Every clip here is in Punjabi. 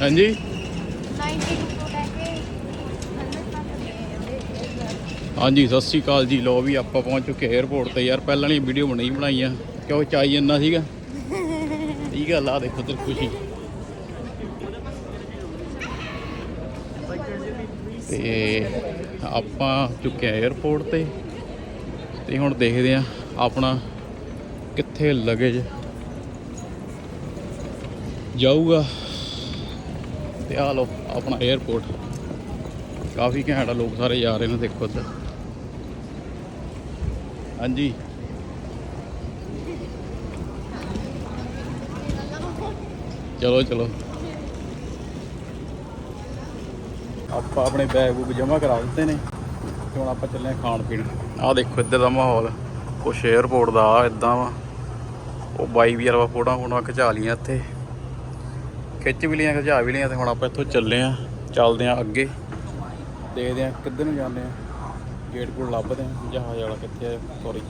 ਹਾਂਜੀ। 92 ਤੋਂ ਲੈ ਕੇ 100 ਤੱਕ ਹਾਂਜੀ ਸਤਿ ਸ਼੍ਰੀ ਅਕਾਲ ਜੀ। ਲੋ ਵੀ ਆਪਾਂ ਪਹੁੰਚ ਚੁੱਕੇ 에ਅਰਪੋਰਟ ਤੇ। ਯਾਰ ਪਹਿਲਾਂ ਵਾਲੀ ਵੀਡੀਓ ਨਹੀਂ ਬਣਾਈ ਆ ਕਿਉਂ ਚਾਈ ਇੰਨਾ ਸੀਗਾ? ਠੀਕ ਆ ਲਾ ਦੇਖੋ ਤੇ ਖੁਸ਼ੀ। ਤੇ ਆਪਾਂ ਚੁੱਕਿਆ 에ਅਰਪੋਰਟ ਤੇ। ਤੇ ਹੁਣ ਦੇਖਦੇ ਆ ਆਪਣਾ ਕਿੱਥੇ ਲਗੇਜ ਜਾਊਗਾ। ਤੇ ਆ ਲੋ ਆਪਣਾ 에어ਪੋਰਟ ਕਾਫੀ ਘੈਂਟ ਆ, ਲੋਕ ਸਾਰੇ ਜਾ ਰਹੇ ਨੇ ਦੇਖੋ ਇੱਧਰ। ਹਾਂਜੀ। ਚਲੋ ਚਲੋ। ਆਪਾਂ ਆਪਣੇ ਬੈਗ ਉਹ ਜਮ੍ਹਾਂ ਕਰਾ ਦਿੱਤੇ ਨੇ, ਤੇ ਹੁਣ ਆਪਾਂ ਚੱਲੇ ਖਾਣ ਪੀਣ। ਆਹ ਦੇਖੋ ਇੱਧਰ ਦਾ ਮਾਹੌਲ। ਕੁਛ ਏਅਰਪੋਰਟ ਦਾ ਇਦਾਂ ਵਾ। ਉਹ ਬਾਈ ਵੀ ਯਾਰ ਫੋਟੋਆਂ ਫੋਟੋਆਂ ਖਿਚਾ ਲਈਆਂ ਇੱਥੇ। ਖਿੱਚ ਵੀ ਲੀਆਂ ਖਿਚਾ ਵੀ ਲੀਆਂ ਤੇ ਹੁਣ ਆਪਾਂ ਇੱਥੋਂ ਚੱਲੇ ਆਂ ਚੱਲਦੇ ਆਂ ਅੱਗੇ। ਦੇਖਦੇ ਆਂ ਕਿੱਧਰ ਨੂੰ ਜਾਂਦੇ ਆਂ। ਗੇਟ ਕੋਲ ਲੱਭਦੇ ਆਂ ਜਹਾਜ਼ ਵਾਲਾ ਕਿੱਥੇ ਆ ਸੌਰੀ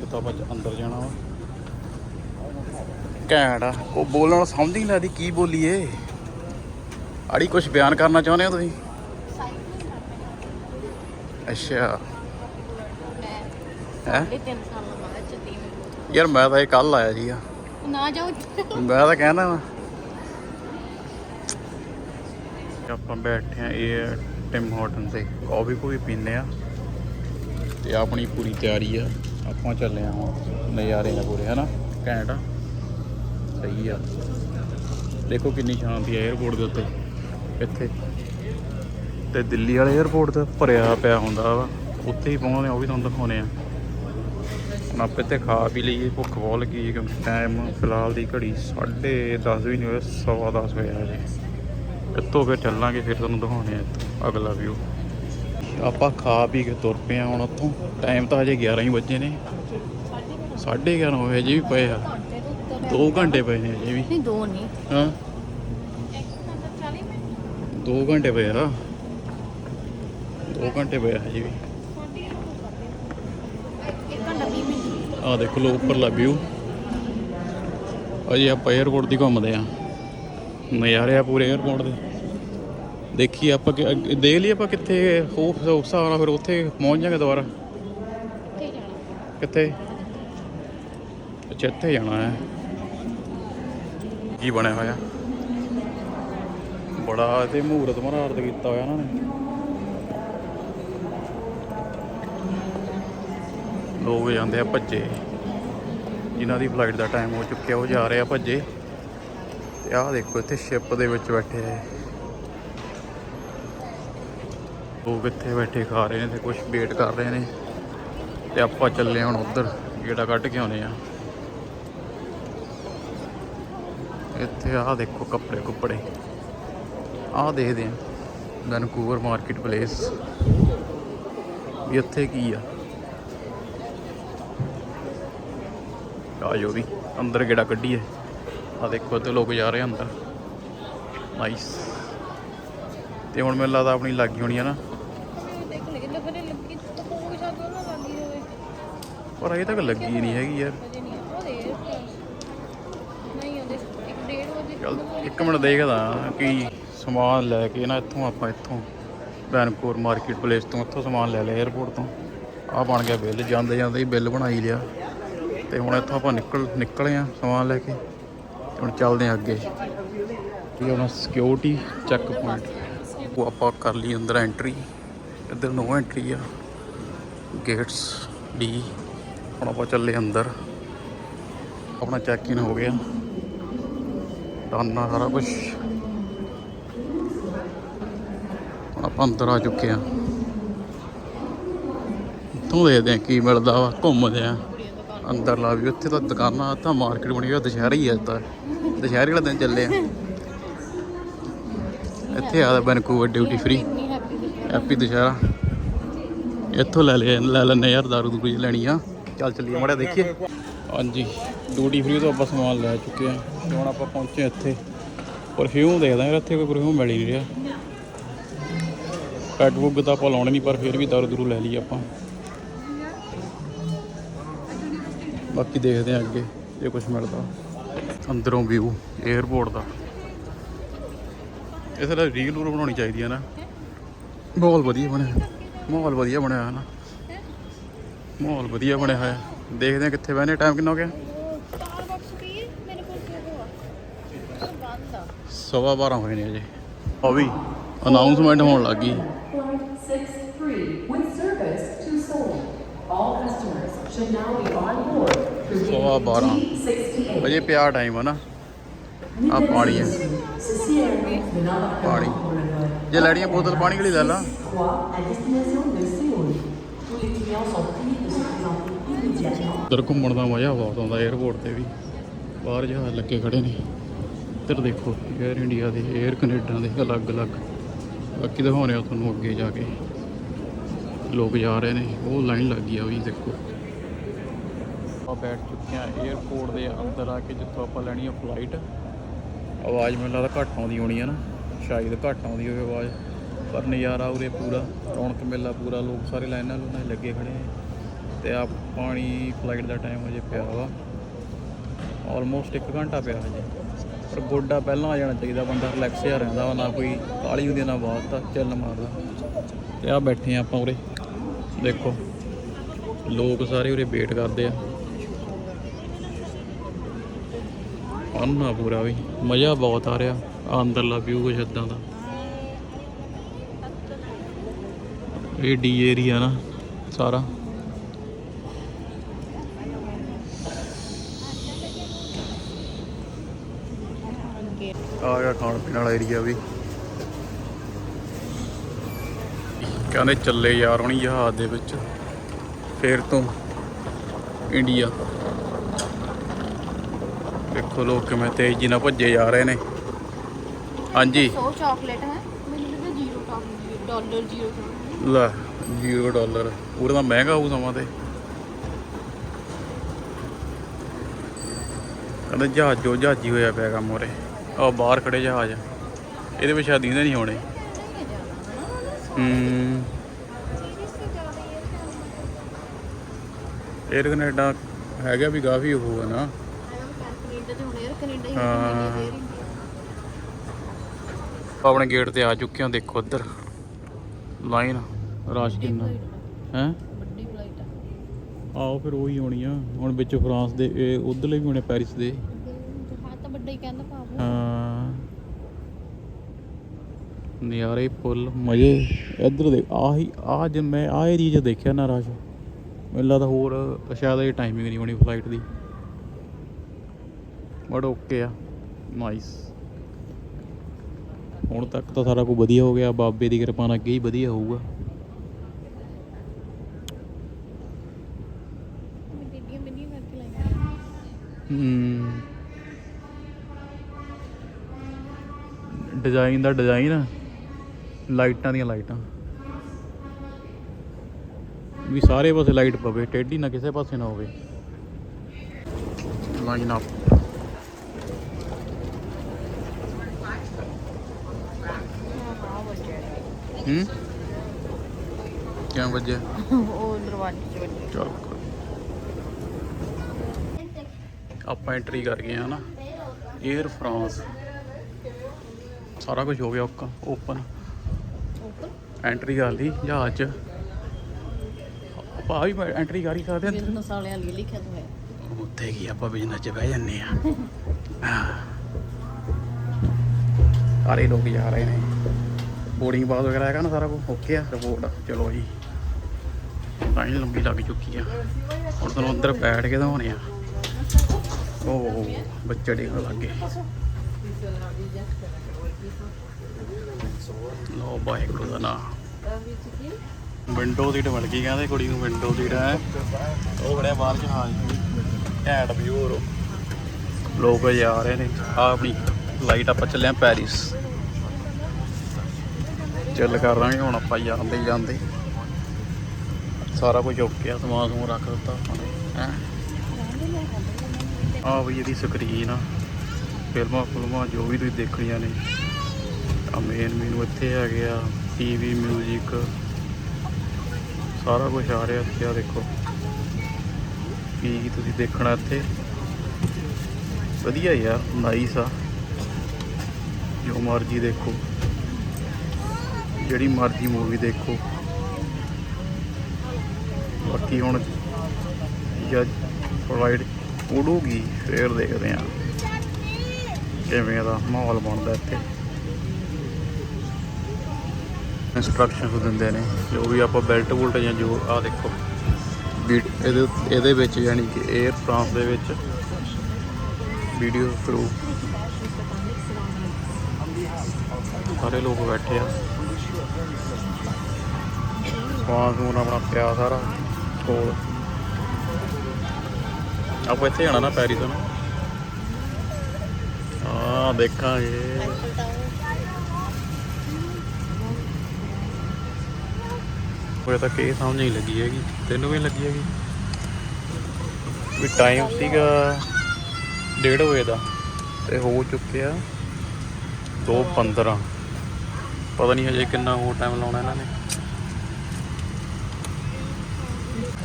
ਕਿੱਥੋਂ ਆਪਾਂ ਅੰਦਰ ਜਾਣਾ ਵਾ। ਘੈਂਟ ਆ। ਉਹ ਬੋਲਣ ਵਾਲਾ ਸਮਝ ਨਹੀਂ ਲੱਗਦੀ ਕੀ ਬੋਲੀਏ। ਆੜੀ ਕੁਝ ਬਿਆਨ ਕਰਨਾ ਚਾਹੁੰਦੇ ਹੋ ਤੁਸੀਂ? ਅੱਛਾ। ਹੈ? ਇਹ 3 ਸਾਲਾਂ ਬਾਅਦ ਚੱਲੀ ਮੈਂ ਯਾਰ ਮੈਂ ਤਾਂ ਇਹ ਕੱਲ ਆਇਆ ਜੀ ਆ ਨਾ ਜਾਓ। ਮੈਂ ਤਾਂ ਕਹਿਣਾ ਵਾ ਆਪਾਂ ਬੈਠੇ ਆ, ਇਹ ਟਿਮ ਹੋਟਨ ਤੇ ਕਾਫੀ ਕੋਈ ਪੀਨੇ ਆ। ਤੇ ਆਪਣੀ ਪੂਰੀ ਤਿਆਰੀ ਆ। ਆਪਾਂ ਚੱਲੇ ਆ ਹੁਣ ਨਜ਼ਾਰੇ ਨੇ ਪੂਰੇ ਹਨਾ? ਘੈਂਟ ਆ ਸਹੀ ਆ। ਦੇਖੋ ਕਿੰਨੀ ਸ਼ਾਂਤੀ ਆ 에어ਪੋਰਟ ਦੇ ਉੱਤੇ। ਇੱਥੇ। ਤੇ ਦਿੱਲੀ ਵਾਲੇ 에어ਪੋਰਟ ਤੇ ਭਰਿਆ ਪਿਆ ਹੁੰਦਾ ਵਾ। ਉੱਥੇ ਹੀ ਪਹੁੰਚਦੇ ਉਹ ਵੀ ਤੁਹਾਨੂੰ ਦਿਖਾਉਣੇ ਆ। ਹੁਣ ਆਪੇ ਤੇ ਖਾ ਵੀ ਲਈਏ, ਭੁੱਖ ਬਹੁਤ ਲੱਗੀ ਕਿਉਂਕਿ ਟਾਈਮ ਫਿਲਹਾਲ ਦੀ ਘੜੀ 10:30 ਵੀ ਨਹੀਂ ਹੋਇਆ 10:15 ਹੋਇਆ ਹੈ ਇੱਥੋਂ ਫਿਰ ਚੱਲਾਂਗੇ ਫਿਰ ਤੁਹਾਨੂੰ ਦਿਖਾਉਣੇ ਆ ਅਗਲਾ ਵੀਊ ਆਪਾਂ ਖਾ ਪੀ ਕੇ ਤੁਰ ਪਏ ਹਾਂ ਹੁਣ ਉੱਥੋਂ। ਟਾਈਮ ਤਾਂ ਅਜੇ 11 ਹੀ ਵੱਜੇ ਨੇ। 11:30 ਹੋਏ ਜੀ ਪਏ ਆ। 2 ਘੰਟੇ ਪਏ ਨੇ ਅਜੇ ਵੀ। ਘੰਟੇ ਪਏ ਆ। 2 ਘੰਟੇ ਪਏ ਆ ਜੀ ਵੀ। ਆ ਦੇਖੋ ਲੋ ਉੱਪਰਲਾ ਵਿਊ ਅਜੇ ਆਪਾਂ 에어ਪੋਰਟ ਦੀ ਘੁੰਮਦੇ ਆ ਨਜ਼ਾਰੇ ਆ ਪੂਰੇ 에어ਪੋਰਟ ਦੇ। ਦੇਖੀ ਆਪਾਂ ਕਿ- ਅੱਗੇ- ਦੇਖ ਲਈ ਆਪਾਂ ਕਿੱਥੇ ਹੋ ਉਸ ਹਿਸਾਬ ਨਾਲ ਫਿਰ ਉੱਥੇ ਪਹੁੰਚ ਜਾਾਂਗੇ ਦੁਬਾਰਾ। ਕਿੱਥੇ ਜਾਣਾ? ਕਿੱਥੇ? ਅੱਛਾ ਇੱਥੇ ਜਾਣਾ ਹੈ। ਕੀ ਬਣਿਆ ਹੋਇਆ? ਬੜਾ ਇਹਦੇ ਮੂਰਤ ਮਰਾਰਤ ਕੀਤਾ ਹੋਇਆ ਇਹਨਾਂ ਨੇ। ਲੋਕ ਜਾਂਦੇ ਆ ਭੱਜੇ। ਜਿਨ੍ਹਾਂ ਦੀ ਫਲਾਈਟ ਦਾ ਟਾਈਮ ਹੋ ਚੁੱਕਿਆ ਉਹ ਜਾ ਰਹੇ ਆ ਭੱਜੇ। ਤੇ ਆਹ ਦੇਖੋ ਇੱਥੇ ਸ਼ਿਪ ਦੇ ਵਿੱਚ ਬੈਠੇ ਆ ਇਹ। ਲੋਕ ਇੱਥੇ ਬੈਠੇ ਖਾ ਰਹੇ ਨੇ ਤੇ ਕੁਝ ਵੇਟ ਕਰ ਰਹੇ ਨੇ। ਤੇ ਆਪਾਂ ਚੱਲੇ ਹੁਣ ਉਧਰ, ਗੇੜਾ ਕੱਢ ਕੇ ਆਉਨੇ ਆ ਇੱਥੇ ਆਹ ਦੇਖੋ ਕੱਪੜੇ ਕੁੱਪੜੇ। ਆਹ ਦੇਖਦੇ ਆ ਵੈਨਕੂਵਰ ਮਾਰਕੀਟ ਪਲੇਸ। ਵੀ ਇੱਥੇ ਕੀ ਆ? ਆਜੋ ਵੀ, ਅੰਦਰ ਗੇੜਾ ਕੱਢੀਏ। ਆ ਦੇਖੋ ਤੇ ਲੋਕ ਜਾ ਰਹੇ ਆ ਅੰਦਰ। ਨਾਈਸ ਤੇ ਹੁਣ ਮੈਨੂੰ ਲੱਗਦਾ ਆਪਣੀ ਲੱਗੀ ਹੋਣੀ ਆ ਨਾ ਦੇਖ ਲੈ ਕਿੰਨੇ ਬੜੇ ਲੱਗੀ ਤਾਂ ਕੋਈ ਸ਼ਾਇਦ ਉਹਨਾਂ ਲੱਗੀ ਹੋਵੇ ਪਰ ਅਜੇ ਤੱਕ ਲੱਗੀ ਨਹੀਂ ਹੈਗੀ ਯਾਰ। ਅਜੇ ਇੱਕ ਚੱਲ, ਇੱਕ ਮਿੰਟ ਦੇਖਦਾ ਕਿ ਸਮਾਨ ਲੈ ਕੇ ਨਾ ਇੱਥੋਂ ਆਪਾਂ ਇੱਥੋਂ ਵੈਨਕੂਵਰ ਮਾਰਕੀਟ ਪਲੇਸ ਤੋਂ ਇੱਥੋਂ ਸਮਾਨ ਲੈ ਲਿਆ 에어ਪੋਰਟ ਤੋਂ। ਆਹ ਬਣ ਗਿਆ ਬਿੱਲ, ਜਾਂਦੇ ਜਾਂਦੇ ਹੀ ਬਿੱਲ ਬਣਾਈ ਲਿਆ। ਤੇ ਹੁਣ ਇੱਥੋਂ ਆਪਾਂ ਨਿਕਲ, ਨਿਕਲੇ ਆ ਸਮਾਨ ਲੈ ਕੇ। ਹੁਣ ਚੱਲਦੇ ਆ ਅੱਗੇ। ਇਹ ਆਪਣਾ ਸਿਕਿਉਰਿਟੀ ਚੈੱਕ ਪੁਆਇੰਟ ਉਹ ਆਪਾਂ ਕਰ ਲਈ ਅੰਦਰ ਐਂਟਰੀ ਇੱਧਰ ਨੋ ਐਂਟਰੀ ਆ। ਗੇਟਸ ਡੀ ਹੁਣ ਆਪਾਂ ਚੱਲੇ ਅੰਦਰ। ਆਪਣਾ ਚੈੱਕ ਇਨ ਹੋ ਗਿਆ। ਡਾਨਾ ਸਾਰਾ ਕੁਝ ਹੁਣ ਆਪਾਂ ਅੰਦਰ ਆ ਚੁੱਕੇ ਆ ਇੱਥੋਂ ਦੇਖਦੇ ਆ ਕੀ ਮਿਲਦਾ ਵਾ, ਘੁੰਮਦੇ ਆ ਅੰਦਰ ਲਾ ਵੀ ਉੱਥੇ ਤਾਂ ਦੁਕਾਨਾਂ ਤਾਂ ਮਾਰਕੀਟ ਬਣੀ ਹੋਈ ਆ, ਦੁਸ਼ਹਿਰਾ ਹੀ ਆ ਤਾਂ। ਦੁਸ਼ਹਿਰੇ ਵਾਲੇ ਦਿਨ ਚੱਲੇ ਆ ਇੱਥੇ ਆ ਵੈਨਕੂਵਰ ਡਿਊਟੀ ਫ੍ਰੀ ਨਹੀਂ ਹੈਪੀ ਦੁਸ਼ਹਿਰਾ। ਇੱਥੋਂ ਲੈ ਲੈ ਲੈ ਲੈਣੇ ਯਾਰ ਦਾਰੂ ਦੂਰੂ ਲੈਣੀ ਆ। ਚੱਲ ਚੱਲੀਏ ਮੜਿਆ ਦੇਖੀਏ। ਹਾਂਜੀ ਡਿਊਟੀ ਫ੍ਰੀ ਤੋਂ ਆਪਾਂ ਸਮਾਨ ਲੈ ਚੁੱਕੇ ਆ ਤੇ ਹੁਣ ਆਪਾਂ ਪਹੁੰਚੇ ਇੱਥੇ। ਪਰਫਿਊਮ ਦੇਖਦਾ ਯਾਰ, ਇੱਥੇ ਕੋਈ ਪਰਫਿਊਮ ਮਿਲ ਹੀ ਨਹੀਂ ਰਿਹਾ। ਪੈਟ ਬੁੱਗ ਤਾਂ ਆਪਾਂ ਲਾਉਣੇ ਨਹੀਂ, ਪਰ ਫਿਰ ਵੀ ਦਰ ਦੂਰੂ ਲੈ ਲਈ ਆਪਾਂ। ਬਾਕੀ ਦੇਖਦੇ ਆ ਅੱਗੇ, ਜੇ ਕੁਝ ਮਿਲਦਾ। ਅੰਦਰੋਂ ਵਿਊ 에어ਪੋਰਟ ਦਾ। ਇਸ ਤਰ੍ਹਾਂ ਰੀਲ ਰੂਲ ਬਣਾਉਣੀ ਚਾਹੀਦੀ ਹੈ ਨਾ। ਬਹੁਤ ਵਧੀਆ ਬਣਿਆ, ਮਾਹੌਲ ਵਧੀਆ ਬਣਿਆ ਹੈ ਨਾ। ਮਾਹੌਲ ਵਧੀਆ ਬਣਿਆ ਹੋਇਆ। ਦੇਖਦੇ ਹਾਂ ਕਿੱਥੇ ਬਹਿਨੇ ਟਾਈਮ ਕਿੰਨਾ ਹੋ ਗਿਆ? ਸਵਾ 12 ਹੋਏ ਨੇ ਅਜੇ ਉਹ ਵੀ ਅਨਾਉਂਸਮੈਂਟ ਹੋਣ ਲੱਗ ਗਈ। ਸਵਾ 12 ਅਜੇ ਪਿਆ ਟਾਈਮ ਆ ਨਾ। ਆ ਪਾਣੀ ਹੈ ਪਾਣੀ। ਜੇ ਲੈਣੀਆਂ ਬੋਤਲ ਪਾਣੀ ਵਾਲੀ ਲੈ ਲਾ। ਉੱਧਰ ਘੁੰਮਣ ਦਾ ਮਜ਼ਾ ਬਹੁਤ ਆਉਂਦਾ 에어ਪੋਰਟ ਤੇ ਵੀ। ਬਾਹਰ ਜਹਾਜ਼ ਲੱਗੇ ਖੜੇ ਨੇ। ਇੱਧਰ ਦੇਖੋ 에ਅਰ ਇੰਡੀਆ ਦੇ 에ਅਰ ਕੈਨੇਡਾ ਦੇ ਅਲੱਗ-ਅਲੱਗ ਬਾਕੀ ਦਿਖਾਉਣੇ ਆ ਤੁਹਾਨੂੰ ਅੱਗੇ ਜਾ ਕੇ। ਲੋਕ ਜਾ ਰਹੇ ਨੇ, ਉਹ ਲਾਈਨ ਲੱਗ ਗਈ ਆ ਵੀ ਦੇਖੋ। ਆਪਾਂ ਬੈਠ ਚੁੱਕੇ ਆ 에어ਪੋਰਟ ਦੇ ਅੰਦਰ ਆ ਕੇ, ਜਿੱਥੋਂ ਆਪਾਂ ਲੈਣੀ ਆ ਫਲਾਈਟ ਆਵਾਜ਼ ਮੈਨੂੰ ਲੱਗਦਾ ਘੱਟ ਆਉਂਦੀ ਹੋਣੀ ਆ ਨਾ। ਸ਼ਾਇਦ ਘੱਟ ਆਉਂਦੀ ਹੋਵੇ ਆਵਾਜ਼। ਪਰ ਨਜ਼ਾਰਾ ਉਰੇ ਪੂਰਾ, ਰੌਣਕ ਮੇਲਾ ਪੂਰਾ, ਲੋਕ ਸਾਰੇ ਲਾਈਨਾਂ ਲੁਨਾਂ ਲੱਗੇ ਖੜੇ ਆ ਤੇ ਆ ਪਾਣੀ ਫਲਾਈਟ ਦਾ ਟਾਈਮ ਹਜੇ ਪਿਆ ਵਾ। ਆਲਮੋਸਟ 1 ਘੰਟਾ ਪਿਆ ਹਜੇ। ਪਰ ਗੋਡਾ ਪਹਿਲਾਂ ਆ ਜਾਣਾ ਚਾਹੀਦਾ, ਬੰਦਾ ਰਿਲੈਕਸ ਜਿਹਾ ਰਹਿੰਦਾ ਵਾ, ਨਾ ਕੋਈ ਕਾਲੀ ਹੁੰਦੀ, ਨਾ ਬਾਤ ਤਾਂ ਚੱਲ ਮਾਰਦਾ। ਤੇ ਆ ਬੈਠੇ ਆ ਆਪਾਂ ਉਰੇ। ਦੇਖੋ, ਲੋਕ ਸਾਰੇ ਉਰੇ ਵੇਟ ਕਰਦੇ ਆ। ਅੰਨਾ ਪੂਰਾ ਵੀ, ਮਜ਼ਾ ਬਹੁਤ ਆ ਰਿਹਾ ਆ ਅੰਦਰਲਾ ਵਿਊ ਕੁਛ ਇਦਾਂ ਦਾ। ਇਹ ਡੀ ਏਰੀਆ ਨਾ, ਸਾਰਾ। ਆ ਗਿਆ ਖਾਣ ਪੀਣ ਵਾਲਾ ਏਰੀਆ ਵੀ। ਕਹਿੰਦੇ ਚੱਲੇ ਯਾਰ ਹੁਣੀ ਜਹਾਜ਼ ਦੇ ਵਿੱਚ। ਫੇਰ ਤੋਂ ਇੰਡੀਆ ਦੇਖੋ ਲੋਕ ਕਿਵੇਂ ਤੇਜ਼ੀ ਨਾਲ ਭੱਜੇ ਜਾ ਰਹੇ ਨੇ। ਹਾਂਜੀ। ਸੋ ਚਾਕਲੇਟ ਹੈ। ਮੈਨੂੰ ਲੱਗਦਾ ਜ਼ੀਰੋ ਟਾਕ ਡਾਲਰ ਜ਼ੀਰੋ ਲੈ 0 ਡਾਲਰ ਉਹਦਾ ਤਾਂ ਮਹਿੰਗਾ ਹੋਊ ਸਮਾਂ ਤੇ। ਕਹਿੰਦੇ ਜਹਾਜ਼ ਜੋ ਜਹਾਜ਼ੀ ਹੋਇਆ ਪਿਆ ਕੰਮ ਉਰੇ। ਉਹ ਬਾਹਰ ਖੜੇ ਜਹਾਜ਼। ਇਹਦੇ ਵਿੱਚ ਸ਼ਾਦੀ ਨਹੀਂ ਹੋਣੇ ਹੂੰ। 에ਅਰ ਕੈਨੇਡਾ ਹੈਗਾ ਵੀ ਕਾਫੀ ਉਹ ਹੈ। ਨਾ ਆਪਣੇ ਗੇਟ ਤੇ ਆ ਚੁੱਕੇ ਹਾਂ ਦੇਖੋ ਇੱਧਰ। ਲਾਈਨ ਰਾਸ਼ ਕਿੰਨਾ। ਹੈ? ਆਓ ਫਿਰ ਉਹੀ ਹੋਣੀ ਆ। ਹੁਣ ਵਿੱਚ ਫਰਾਂਸ ਦੇ ਉਧਰਲੇ ਵੀ ਹੋਣੇ ਪੈਰਿਸ ਦੇ। ਹੀ ਕਹਿੰਦਾ ਭਾਵ। ਹਾਂ। ਨਿਆਰੇ ਪੁੱਲ ਮਜ਼ੇ। ਇੱਧਰ ਦੇ ਆਹੀ ਆ ਜੇ ਮੈਂ ਆ ਏਰੀਆ 'ਚ ਦੇਖਿਆ ਨਾ ਰਸ਼ ਮੈਨੂੰ ਲੱਗਦਾ ਹੋਰ ਸ਼ਾਇਦ ਇਹ ਟਾਈਮਿੰਗ ਨਹੀਂ ਹੋਣੀ ਫਲਾਈਟ ਦੀ। ਬਟ ਓਕੇ ਆ ਨਾਈਸ ਹੁਣ ਤੱਕ ਤਾਂ ਸਾਰਾ ਕੁਝ ਵਧੀਆ ਹੋ ਗਿਆ ਬਾਬੇ ਦੀ ਕਿਰਪਾ ਨਾਲ ਅੱਗੇ ਹੀ ਵਧੀਆ ਹੋਊਗਾ। ਗੱਡੀਆਂ ਮਿੰਨੀਆਂ ਕਰਕੇ ਲਾਈਆਂ ਹੂੰ। ਡਿਜ਼ਾਈਨ ਦਾ ਡਿਜ਼ਾਈਨ ਲਾਈਟਾਂ ਦੀਆਂ ਲਾਈਟਾਂ। ਵੀ ਸਾਰੇ ਪਾਸੇ ਲਾਈਟ ਪਵੇ ਟੇਢੀ ਨਾ ਕਿਸੇ ਪਾਸੇ ਨਾ ਹੋਵੇ। ਲਾਈਨ ਅਪ ਹਾਂ? ਕਿਉਂ ਵੱਜਿਆ? ਉਹ ਦਰਵਾਜ਼ੇ 'ਚ ਵੱਜਿਆ। ਚਲ ਆਪਾਂ ਐਂਟਰੀ ਕਰ ਗਏ ਹਾਂ ਨਾ। 에ਅਰ ਫਰਾਂਸ ਸਾਰਾ ਕੁਝ ਹੋ ਗਿਆ ਓਕਾ ਓਪਨ ਓਪਨ ਐਂਟਰੀ ਕਰ ਲਈ ਜਹਾਜ਼। 'ਚ ਆਪਾਂ ਵੀ ਐਂਟਰੀ ਕਰ ਹੀ ਸਕਦੇ ਹਾਂ। ਬਿਜ਼ਨਸ ਵਾਲਿਆਂ ਲਈ ਲਿਖਿਆ ਤਾਂ ਹੈ। ਉੱਥੇ ਕੀ ਆਪਾਂ ਬਿਜ਼ਨਸ 'ਚ ਬਹਿ ਜੰਨੇ ਆ ਸਾਰੇ ਲੋਕ ਜਾ ਰਹੇ ਨੇ। ਬੋਰਡਿੰਗ ਪਾਸ ਵਗੈਰਾ ਹੈਗਾ ਨਾ ਸਾਰਾ ਕੁਝ ਓਕੇ ਆ ਰਿਪੋਰਟ ਚਲੋ ਜੀ। ਲਾਈਨ ਲੰਬੀ ਲੱਗ ਚੁੱਕੀ ਆ। ਹੁਣ ਤੁਹਾਨੂੰ ਅੰਦਰ ਬੈਠ ਕੇ ਦਿਖਾਉਣੇ ਆ। ਉਹ ਬੱਚੇ ਡੇਗਣ ਲੱਗੇ ਲੋ ਵਾਹਿਗੁਰੂ ਦਾ ਵਿੰਡੋ ਸੀਟ ਮਿਲ ਗਈ ਕਹਿੰਦੇ, ਕੁੜੀ ਨੂੰ ਵਿੰਡੋ ਸੀਟ ਹੈ। ਉਹ ਬੜਿਆ ਬਾਹਰ ਜਹਾਜ਼ ਵੀ ਘੈਂਟ ਵੀ ਹੋਰ। ਲੋਕ ਜਾ ਰਹੇ ਨੇ। ਆ ਆਪਣੀ ਫਲਾਈਟ ਆਪਾਂ ਚੱਲੇ ਆ ਪੈਰਿਸ ਚੱਲ ਕਰ ਲਾਂਗੇ ਹੁਣ ਆਪਾਂ ਜਾਂਦੇ ਜਾਂਦੇ। ਸਾਰਾ ਕੁਝ ਓਕੇ ਆ, ਸਮਾਨ ਸਮੂਨ ਰੱਖ ਦਿੱਤਾ ਆਪਾਂ ਨੇ, ਹੈ। ਆ ਵੀ ਇਹਦੀ ਸਕਰੀਨ ਆ। ਫਿਲਮਾਂ ਫੁਲਮਾਂ ਜੋ ਵੀ ਤੁਸੀਂ ਦੇਖਣੀਆਂ ਨੇ। ਆ ਮੇਨ ਮੈਨੂੰ ਇੱਥੇ ਹੈਗੇ ਆ ਟੀਵੀ 뮤직 ਸਾਰਾ ਕੁਝ ਆ ਰਿਹਾ ਇੱਥੇ, ਆ ਦੇਖੋ। ਕੀ ਕੀ ਤੁਸੀਂ ਦੇਖਣਾ ਇੱਥੇ? ਵਧੀਆ ਯਾਰ ਨਾਈਸ ਆ। ਜੋ ਮਰਜ਼ੀ ਦੇਖੋ। ਜਿਹੜੀ ਮਰਜ਼ੀ ਮੂਵੀ ਦੇਖੋ। ਬਾਕੀ ਹੁਣ ਜਦ ਪ੍ਰੋਵਾਈਡ ਉਡੂਗੀ, ਫੇਰ ਦੇਖਦੇ ਆ। ਕਿਵੇਂ ਦਾ ਮਾਹੌਲ ਬਣਦਾ ਇੱਥੇ। ਇੰਸਟਰਕਸ਼ਨਸ ਦਿੰਦੇ ਨੇ ਜੋ ਵੀ ਆਪਾਂ ਬੈਲਟ ਬੁਲਟ ਜਾਂ ਜੋ ਆ ਦੇਖੋ। ਵੀ ਇਹਦੇ ਇਹਦੇ ਵਿੱਚ ਯਾਨੀ ਕਿ 에ਅਰ ਫਰਾਂਸ ਦੇ ਵਿੱਚ ਵੀਡੀਓ ਥਰੂ ਸਾਰੇ ਲੋਕ ਬੈਠੇ ਆ। ਸਮਾਨ ਸਮੂਨ ਆਪਣਾ ਪਿਆ ਸਾਰਾ ਕੋਲ। ਆਪਾਂ ਇੱਥੇ ਜਾਣਾ ਨਾ ਪੈਰਿਸ ਨੂੰ। ਹਾਂ ਦੇਖਾਂਗੇ। ਉਹ ਤਾਂ ਕੀ ਸਮਝ ਨਹੀਂ ਲੱਗੀ ਹੈਗੀ। ਤੈਨੂੰ ਵੀ ਲੱਗੀ ਹੈਗੀ? ਵੀ ਟਾਈਮ ਸੀਗਾ 1:30 ਵਜੇ ਦਾ। ਤੇ ਹੋ ਚੁੱਕਿਆ 2:15 ਪਤਾ ਨਹੀਂ ਹਜੇ ਕਿੰਨਾ ਹੋਰ ਟਾਈਮ ਲਾਉਣਾ ਇਹਨਾਂ ਨੇ।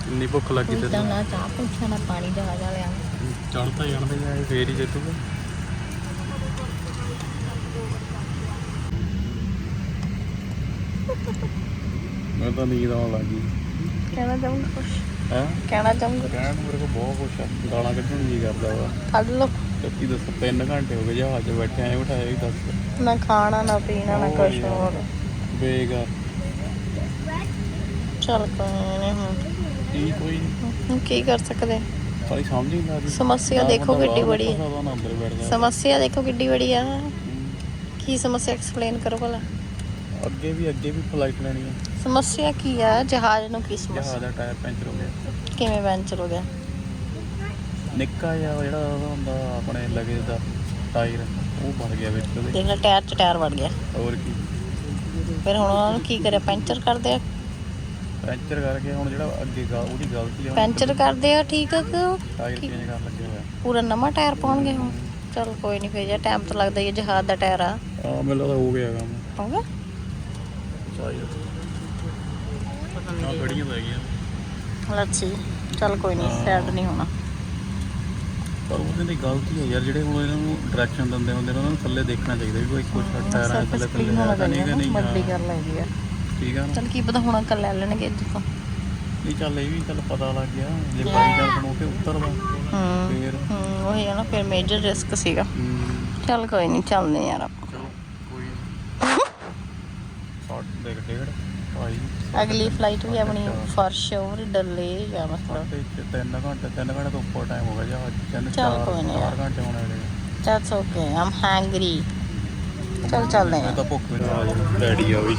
ਇੰਨੀ ਭੁੱਖ ਲੱਗੀ ਤਾਂ ਤੈਨੂੰ। ਨਾ ਚਾਹ ਪੁੱਛਿਆ ਨਾ ਪਾਣੀ ਦਾ ਹਜਾ ਲਿਆ ਚੜ ਤਾਂ ਜਾਣਦੇ ਆ ਫੇਰ ਹੀ ਜਿੱਤੂਗਾ। ਮੈਂ ਤਾਂ ਨੀਂਦ ਆਉਣ ਲੱਗੀ ਕਹਿਣਾ ਚਾਹੂੰਗਾ ਕੁਛ? ਹੈ? ਕਹਿਣਾ ਚਾਹੂੰਗਾ ਕਹਿਣ ਨੂੰ ਮੇਰੇ ਕੋਲ ਬਹੁਤ ਕੁਛ ਆ। ਗਾਲਾਂ ਕੱਢਣ ਨੂੰ ਜੀ ਕਰਦਾ ਵਾ। ਕੱਢ ਲਓ। ਸੱਚੀ ਦੱਸ 3 ਘੰਟੇ ਹੋ ਗਏ ਜਹਾਜ਼ 'ਚ ਬੈਠੇ ਐ ਬਿਠਾਇਆ ਵੀ ਦੱਸ। ਨਾ ਖਾਣਾ ਨਾ ਪੀਣਾ ਨਾ ਕੁਛ। ਹੋਰ। ਬੇਗਾ ਚੱਲ ਕੋਈ ਨਹੀਂ ਹੁਣ। ਕੀ ਕੋਈ ਹੁਣ ਕੀ ਕਰ ਸਕਦੇ? ਸਾਰੀ ਸਮਝ ਹੀ ਨਹੀਂ ਲੱਗਦੀ ਸਮੱਸਿਆ ਨਾ ਦੇਖੋ ਕਿੱਡੀ ਬੜੀ ਹੈ। ਨਾ ਸਮੱਸਿਆ ਦੇਖੋ ਕਿੱਡੀ ਬੜੀ ਆ। ਹਮ। ਕੀ ਸਮੱਸਿਆ? ਐਕਸਪਲੇਨ ਕਰੋ ਭਲਾ। ਅੱਗੇ ਵੀ ਅੱਗੇ ਵੀ ਫਲਾਈਟ ਲੈਣੀ ਹੈ ਸਮੱਸਿਆ ਕੀ ਆ? ਜਹਾਜ਼ ਨੂੰ ਕੀ ਸਮੱਸਿਆ? ਜਹਾਜ਼ ਦਾ ਟਾਇਰ ਪੈਂਚਰ ਹੋ ਗਿਆ। ਕਿਵੇਂ ਪੈਂਚਰ ਹੋ ਗਿਆ? ਨਿੱਕਾ ਜਿਹਾ ਉਹ ਜਿਹੜਾ ਉਹਦਾ ਹੁੰਦਾ ਆਪਣੇ ਲਗੇ ਦਾ ਟਾਇਰ ਉਹ ਬਣ ਗਿਆ ਵਿੱਚ ਉਹਦੇ। ਦੇਖ ਲੈ ਟਾਇਰ ਚ ਟਾਇਰ ਵੜ ਗਿਆ। ਹੋਰ ਕੀ? ਫਿਰ ਹੁਣ ਉਹਨਾਂ ਨੂੰ ਕੀ ਕਰਿਆ? ਪੈਂਚਰ ਕਰਦੇ ਆ? ਪੈਂਚਰ ਕਰਕੇ ਹੁਣ ਜਿਹੜਾ ਅੱਗੇ ਗਾ ਉਹਦੀ ਗਲਤੀ ਆ ਪੈਂਚਰ ਕਰਦੇ ਆ ਠੀਕ ਆ ਕਿ ਉਹ? ਟਾਇਰ ਚੇਂਜ ਕਰਨ ਲੱਗੇ ਹੋਇਆ ਪੂਰਾ ਨਵਾਂ ਟਾਇਰ ਪਾਉਣਗੇ ਹੁਣ? ਚਲ ਕੋਈ ਨਹੀਂ ਫੇਰ ਜੇ ਟਾਈਮ ਤਾਂ ਲੱਗਦਾ ਹੀ ਆ, ਜਹਾਜ਼ ਦਾ ਟਾਇਰ ਆ। ਆ ਮੈਨੂੰ ਲੱਗਦਾ ਹੋ ਗਿਆ ਕੰਮ। ਹੋਗਾ ਖੜੀਆਂ ਸੀ ਚਲ ਕੋਈ ਨਹੀਂ ਹਾਂ। ਸੈਡ ਨਹੀਂ ਹੋਣਾ। ਪਰ ਉਹਦੇ ਦੀ ਗਲਤੀ ਹੈ ਯਾਰ ਜਿਹੜੇ ਹੁਣ ਇਹਨਾਂ ਨੂੰ ਡਾਇਰੈਕਸ਼ਨ ਦਿੰਦੇ ਹੁੰਦੇ ਨੇ ਉਹਨਾਂ ਨੂੰ ਥੱਲੇ ਦੇਖਣਾ ਚਾਹੀਦਾ ਵੀ ਕੋਈ ਕੁਛ ਟਾਇਰਾਂ ਦੇ ਸਰਫੇਸ ਥੱਲੇ ਕਲੀਨ ਥੱਲੇ ਹੋਣਾ ਹੈ ਤਾਂ ਨਹੀਂ ਕਿ ਚਾਹੀਦਾ ਨਹੀਂ ਨਾ, ਵੱਡੀ ਹਾਂ, ਗੱਲ ਹੈਗੀ ਆ। ਠੀਕ ਆ ਨਾ। ਚਲ ਕੀ ਪਤਾ ਹੁਣ ਕੱਲ ਲੈ ਲੈਣਗੇ ਜਿੱਥੋਂ ਨਹੀਂ ਚੱਲ ਇਹ ਵੀ ਚੱਲ ਪਤਾ ਲੱਗ ਗਿਆ ਜੇ ਬਾਈ ਚਾਂਸ ਨੂੰ ਕੇ ਉੱਤਰਦਾ ਹੂੰ ਫੇਰ। ਹੂੰ ਉਹੀ ਆ ਨਾ ਫਿਰ ਮੇਜਰ ਰਿਸਕ ਸੀਗਾ। ਹਮ, ਚਲ ਕੋਈ ਨਹੀਂ ਚੱਲਦੇ ਯਾਰ ਆਪਾਂ। ਚਲੋ ਕੋਈ ਸੌਟ ਦੇਖ ਡੇਢ। ਅਗਲੀ ਫਲਾਈਟ ਵੀ ਆਪਣੀ ਫॉर ਸ਼ੋਰ ਡਲੇ ਜਾਂ ਮਤਲਬ। ਤੇ ਚ- ਤਿੰਨ ਘੰਟੇ ਤਿੰਨ ਘੰਟੇ ਤੋਂ ਉੱਪਰ ਟਾਈਮ ਹੋ ਗਿਆ ਜਹਾਜ਼ ਚੱਲ ਚਾਰ ਕੋਈ ਨੀ ਚਾਰ ਯਾਰ। ਘੰਟੇ ਹੋਣੇ ਵਾਲੇ ਦੈਟਸ ਓਕੇ ਆਮ ਹੈਂਗਰੀ ਚਲ ਚੱਲਦੇ ਆ ਤਾਂ ਭੁੱਖ ਵੀ ਆ ਜਾ ਡੈਡੀ ਆ ਵੀ।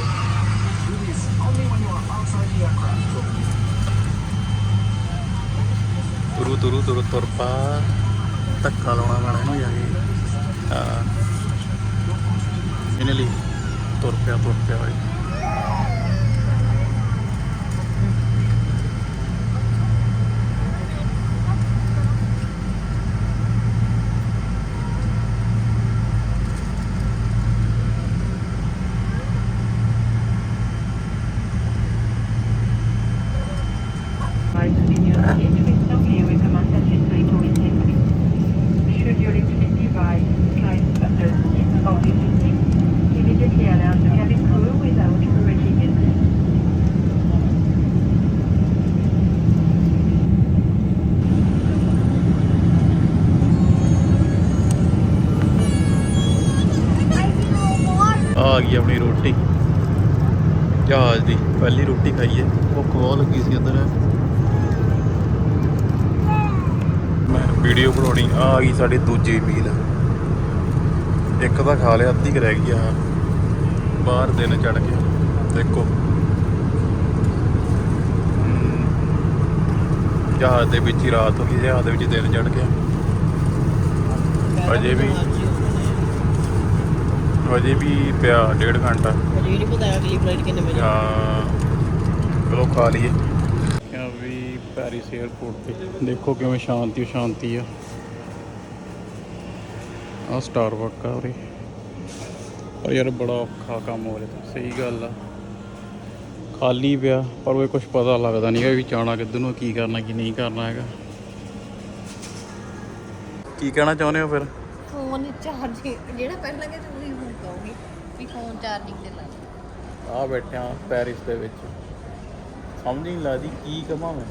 ਤੁਰੂ ਤੁਰੂ ਤੁਰੂ ਤੁਰ ਪਾ। ਧੱਕਾ ਲਾਉਣਾ ਪੈਣਾ ਇਹਨੂੰ ਜਾ ਕੇ। ਹਾਂ। ਇਹਨੇ ਲਈ। ਤੁਰ ਪਿਆ ਤੁਰ ਪਿਆ ਬਾਈ। ਪਹਿਲੀ ਰੋਟੀ ਖਾਈਏ ਭੁੱਖ ਬਹੁਤ ਲੱਗੀ ਸੀ ਅੰਦਰ। ਮੈਂ ਵੀਡੀਓ ਬਣਾਉਣੀ ਆ ਆ ਗਈ ਸਾਡੀ ਦੂਜੀ ਮੀਲ ਇੱਕ ਤਾਂ ਖਾ ਲਿਆ ਅੱਧੀ ਰਹਿ ਗਈ ਆ ਬਾਹਰ ਦਿਨ ਚੜ ਗਿਆ। ਦੇਖੋ। ਜਹਾਜ਼ ਦੇ ਵਿੱਚ ਹੀ ਰਾਤ ਹੋ ਗਈ ਜਹਾਜ਼ ਦੇ ਵਿੱਚ ਦਿਨ ਚੜ ਗਿਆ। ਅਜੇ ਵੀ ਅਜੇ ਵੀ ਪਿਆ ਡੇਢ ਘੰਟਾ। ਮੈਨੂੰ ਨਹੀਂ ਪਤਾ ਅਗਲੀ ਫਲਾਈਟ ਕਿੰਨੇ ਵਜੇ। ਹਾਂ। ਚਲੋ ਖਾ ਲਈਏ। ਆ ਵੀ ਪੈਰਿਸ 에ਅਰਪੋਰਟ ਤੇ। ਦੇਖੋ ਕਿਵੇਂ ਸ਼ਾਂਤੀ ਸ਼ਾਂਤੀ ਆ। ਆ ਸਟਾਰਬਕ ਆ ਉਰੇ। ਪਰ ਯਾਰ ਬੜਾ ਔਖਾ ਕੰਮ ਹੋ ਰਿਹਾ ਸਹੀ ਗੱਲ ਆ। ਖਾਲੀ ਪਿਆ ਪਰ ਉਹ ਕੁਝ ਪਤਾ ਲੱਗਦਾ ਨਹੀਂਗਾ ਵੀ ਜਾਣਾ ਕਿੱਧਰ ਨੂੰ ਕੀ ਕਰਨਾ ਕੀ ਨਹੀਂ ਕਰਨਾ ਹੈਗਾ। ਕੀ ਕਹਿਣਾ ਚਾਹੁੰਦੇ ਹੋ ਫਿਰ? ਫੋਨ ਚਾਰਜ ਜਿਹੜਾ ਪਹਿਲਾਂ ਕਿ ਤੁਸੀਂ ਹੁਣ ਕਹੋ ਵੀ ਫੋਨ ਚਾਰਜਿੰਗ ਤੇ ਆ ਬੈਠਿਆ ਪੈਰਿਸ ਦੇ ਵਿੱਚ। ਸਮਝ ਨਹੀਂ ਲੱਗਦੀ ਕੀ ਕਮਾਂ ਮੈਂ।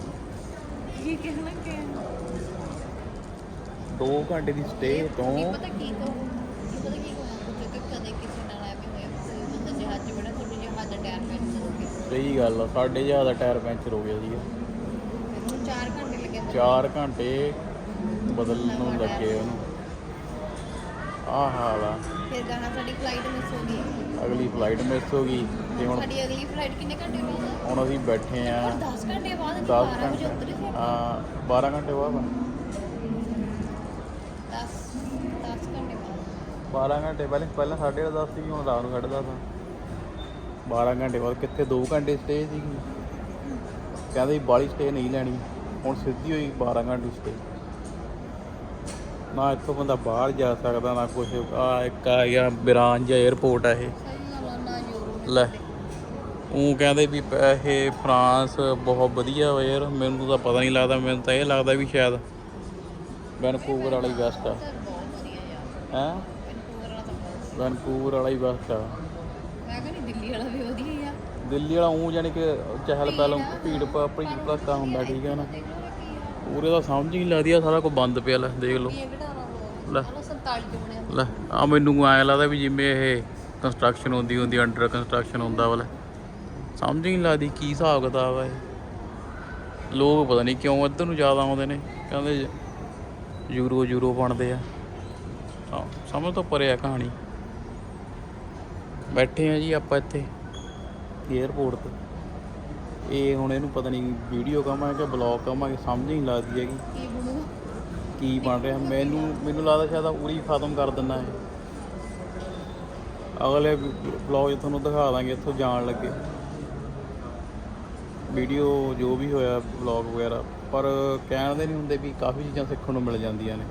ਕੀ ਕਹਿਣਾ ਕਿ 2 ਘੰਟੇ ਦੀ ਸਟੇ ਤੋਂ ਕੀ ਪਤਾ ਕੀ ਕਹੂੰ ਕੀ ਪਤਾ ਕੀ ਕਹੂੰ ਕਿਉਂਕਿ ਕਦੇ ਕਿਸੇ ਨਾਲ ਐਵੇਂ ਹੋਇਆ ਕੋਈ ਬੰਦਾ ਜਹਾਜ਼ 'ਚ ਬੜਾ ਤੁਹਾਡੇ ਜਹਾਜ਼ ਦਾ ਟਾਇਰ ਪੈਂਚਰ ਹੋ ਗਿਆ ਸਹੀ ਗੱਲ ਆ ਸਾਡੇ ਜਹਾਜ਼ ਦਾ ਟਾਇਰ ਪੈਂਚਰ ਹੋ ਗਿਆ ਸੀਗਾ। ਫਿਰ 4 ਘੰਟੇ ਲੱਗੇ ਬਦਲਣ 4 ਘੰਟੇ ਬਦਲਣ ਨੂੰ ਲੱਗੇ ਉਹਨੂੰ। ਆ ਹਾਲ ਆ। ਫਿਰ ਗਾਣਾ ਸਾਡੀ ਫਲਾਈਟ ਮਿਸ ਹੋ ਗਈ। ਅਗਲੀ ਫਲਾਈਟ ਮਿਸ ਹੋ ਗਈ ਤੇ ਹੁਣ ਸਾਡੀ ਅਗਲੀ ਫਲਾਈਟ ਕਿੰਨੇ ਘੰਟੇ ਬਾਅਦ ਆ? ਹੁਣ ਅਸੀਂ ਬੈਠੇ ਆ। ਔਰ 10 ਘੰਟੇ ਬਾਅਦ ਅਸੀਂ 10 12 ਵਜੇ ਉਤਰੇ ਸੀ ਹਾਂ 12 ਘੰਟੇ ਬਾਅਦ 10 10 ਘੰਟੇ ਬਾਅਦ। 12 ਘੰਟੇ ਪਹਿਲੇ ਪਹਿਲਾਂ 10:30 ਸੀ ਹੁਣ ਰਾਤ ਨੂੰ 10:30 12 ਘੰਟੇ ਬਾਅਦ ਕਿੱਥੇ 2 ਘੰਟੇ ਸਟੇ ਸੀਗੀ। ਕਹਿੰਦੇ ਬਾਲੀ ਸਟੇ ਨਹੀਂ ਲੈਣੀ। ਹੁਣ ਸਿੱਧੀ ਹੋਈ 12 ਘੰਟੇ ਸਟੇ ਨਾ ਇੱਥੋਂ ਬੰਦਾ ਬਾਹਰ ਜਾ ਸਕਦਾ ਨਾ ਕੁਛ। ਆ ਇੱਕ ਆ ਗਿਆ ਬਿਰਾਂਜ 에ਅਰਪੋਰਟ ਆ ਇਹ। ਸਹੀ ਗੱਲ ਆ, ਯੂਰੋ ਲੈ ਉਹ ਕਹਿੰਦੇ ਵੀ ਇਹ ਫਰਾਂਸ ਬਹੁਤ ਵਧੀਆ ਵਾ ਯਾਰ ਮੈਨੂੰ ਤਾਂ ਪਤਾ ਨਹੀਂ ਲੱਗਦਾ ਮੈਨੂੰ ਤਾਂ ਇਹ ਲੱਗਦਾ ਵੀ ਸ਼ਾਇਦ ਵੈਨਕੂਵਰ ਵਾਲਾ ਹੀ ਬੈਸਟ ਆ। ਹੈ? ਵੈਨਕੂਵਰ ਵਾਲਾ ਹੀ ਬੈਸਟ ਆ। ਮੈਂ ਕਹਿੰਦੀ ਦਿੱਲੀ ਵਾਲਾ ਵੀ ਵਧੀਆ ਹੀ ਆ। ਦਿੱਲੀ ਵਾਲਾ ਉਹ ਜਾਨੀ ਕਿ ਚਹਿਲ ਪਹਿਲੋਂ ਭੀੜ ਭਾਪੜੀ ਭੜਕਾ ਹੁੰਦਾ ਠੀਕ ਹੈ ਨਾ। ਪੂਰੇ ਦਾ ਸਮਝ ਹੀ ਨਹੀਂ ਲੱਗਦੀ ਆ ਸਾਰਾ ਕੁਝ ਬੰਦ ਪਿਆ ਲੈ ਦੇਖ ਲਓ। ਲੈ। ਲੋ 47 ਚ ਬਣਿਆ ਲੈ ਆ ਮੈਨੂੰ ਐਂ ਲੱਗਦਾ ਵੀ ਜਿਵੇਂ ਇਹ ਕੰਸਟਰਕਸ਼ਨ ਹੁੰਦੀ ਹੁੰਦੀ ਅੰਡਰ ਕੰਸਟਰਕਸ਼ਨ ਹੁੰਦਾ ਵਾਲਾ। ਸਮਝ ਹੀ ਨਹੀਂ ਲੱਗਦੀ ਕੀ ਹਿਸਾਬ ਕਿਤਾਬ ਆ ਇਹ। ਲੋਕ ਪਤਾ ਨਹੀਂ ਕਿਉਂ ਇੱਧਰ ਨੂੰ ਜ਼ਿਆਦਾ ਆਉਂਦੇ ਨੇ ਕਹਿੰਦੇ ਯੂਰੋ ਯੂਰੋ ਬਣਦੇ ਆ। ਸਮਝ ਤੋਂ ਪਰੇ ਆ ਕਹਾਣੀ। ਬੈਠੇ ਆ ਜੀ ਆਪਾਂ ਇੱਥੇ 에ਅਰਪੋਰਟ ਤੇ। ਇਹ ਹੁਣ ਇਹਨੂੰ ਪਤਾ ਨਹੀਂ ਵੀਡੀਓ ਕਵਾਂਗੇ ਕਿ ਬਲੌਗ ਕਵਾਂਗੇ ਸਮਝ ਹੀ ਨਹੀਂ ਲੱਗਦੀ ਹੈਗੀ। ਕੀ ਬਣੂਗਾ? ਕੀ ਬਣ ਰਿਹਾ? ਮੈਨੂੰ ਮੈਨੂੰ ਲੱਗਦਾ ਸ਼ਾਇਦ ਉਰੀ ਖਤਮ ਕਰ ਦਿੰਦਾ ਹੈ ਅਗਲੇ ਬਲੌਗ ਤੁਹਾਨੂੰ ਦਿਖਾ ਦਾਂਗੇ ਇੱਥੋਂ ਜਾਣ ਲੱਗੇ। ਵੀਡੀਓ ਜੋ ਵੀ ਹੋਇਆ ਬਲੌਗ ਵਗੈਰਾ ਪਰ ਕਹਿਣ ਦੇ ਨਹੀਂ ਹੁੰਦੇ ਵੀ ਕਾਫੀ ਚੀਜ਼ਾਂ ਸਿੱਖਣ ਨੂੰ ਮਿਲ ਜਾਂਦੀਆਂ ਨੇ।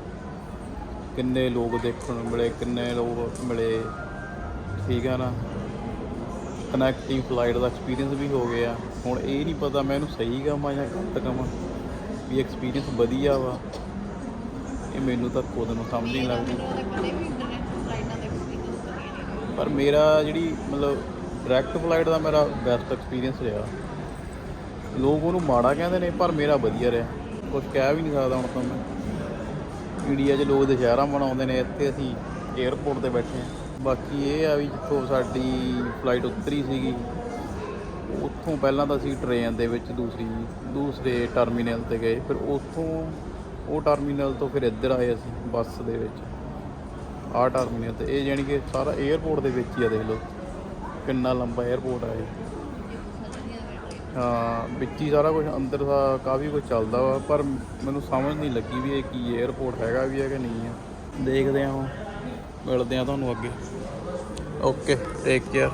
ਕਿੰਨੇ ਲੋਕ ਦੇਖਣ ਨੂੰ ਮਿਲੇ ਕਿੰਨੇ ਲੋਕ ਮਿਲੇ। ਠੀਕ ਆ ਨਾ? ਕਨੈਕਟਿੰਗ ਫਲਾਈਟ ਦਾ ਐਕਸਪੀਰੀਅੰਸ ਵੀ ਹੋ ਗਿਆ। ਹੁਣ ਇਹ ਨਹੀਂ ਪਤਾ ਮੈਂ ਇਹਨੂੰ ਸਹੀ ਕਹਾਂ ਜਾਂ ਗਲਤ ਕਹਾਂ, ਵੀ ਐਕਸਪੀਰੀਅੰਸ ਵਧੀਆ ਵਾ। ਇਹ ਮੈਨੂੰ ਤਾਂ ਖੁਦ ਨੂੰ ਸਮਝ ਨਹੀਂ ਲੱਗਦੀ। ਪਰ ਮੇਰਾ ਜਿਹੜੀ ਮਤਲਬ ਡਾਇਰੈਕਟ ਫਲਾਈਟ ਦਾ ਮੇਰਾ ਬੈਸਟ ਐਕਸਪੀਰੀਅੰਸ ਰਿਹਾ। ਲੋਕ ਉਹਨੂੰ ਮਾੜਾ ਕਹਿੰਦੇ ਨੇ, ਪਰ ਮੇਰਾ ਵਧੀਆ ਰਿਹਾ। ਕੁਝ ਕਹਿ ਵੀ ਨਹੀਂ ਸਕਦਾ ਹੁਣ ਤਾਂ ਮੈਂ। ਇੰਡੀਆ 'ਚ ਲੋਕ ਦੁਸ਼ਹਿਰਾ ਮਨਾਉਂਦੇ ਨੇ, ਇੱਥੇ ਅਸੀਂ 에ਅਰਪੋਰਟ ਤੇ ਬੈਠੇ ਹਾਂ। ਬਾਕੀ ਇਹ ਆ ਵੀ ਜਿੱਥੋਂ ਸਾਡੀ ਫਲਾਈਟ ਉਤਰੀ ਸੀਗੀ, ਉੱਥੋਂ ਪਹਿਲਾਂ ਤਾਂ ਅਸੀਂ ਟ੍ਰੇਨ ਦੇ ਵਿੱਚ ਦੂਸਰੀ, ਦੂਸਰੇ ਟਰਮੀਨਲ ਤੇ ਗਏ, ਫਿਰ ਉੱਥੋਂ ਉਹ ਟਰਮੀਨਲ ਤੋਂ ਫਿਰ ਇੱਧਰ ਆਏ ਅਸੀਂ ਬੱਸ ਦੇ ਵਿੱਚ, ਆਹ ਟਰਮੀਨਲ ਤੇ। ਇਹ ਜਾਨੀ ਕਿ ਸਾਰਾ 에ਅਰਪੋਰਟ ਦੇ ਵਿੱਚ ਹੀ ਆ, ਦੇਖ ਲਓ, ਕਿੰਨਾ ਲੰਬਾ 에ਅਰਪੋਰਟ ਆ ਇਹ। ਹਾਂ, ਵਿੱਚ ਹੀ ਸਾਰਾ ਕੁਝ ਅੰਦਰ ਦਾ ਕਾਫੀ ਕੁਝ ਚੱਲਦਾ ਵਾ, ਪਰ ਮੈਨੂੰ ਸਮਝ ਨਹੀਂ ਲੱਗੀ ਵੀ ਇਹ ਕੀ 에ਅਰਪੋਰਟ ਹੈਗਾ ਵੀ ਹੈ ਕਿ ਨਹੀਂ ਆ। ਦੇਖਦੇ ਹਾਂ ਮਿਲਦੇ ਹਾਂ ਤੁਹਾਨੂੰ ਅੱਗੇ। Okay take care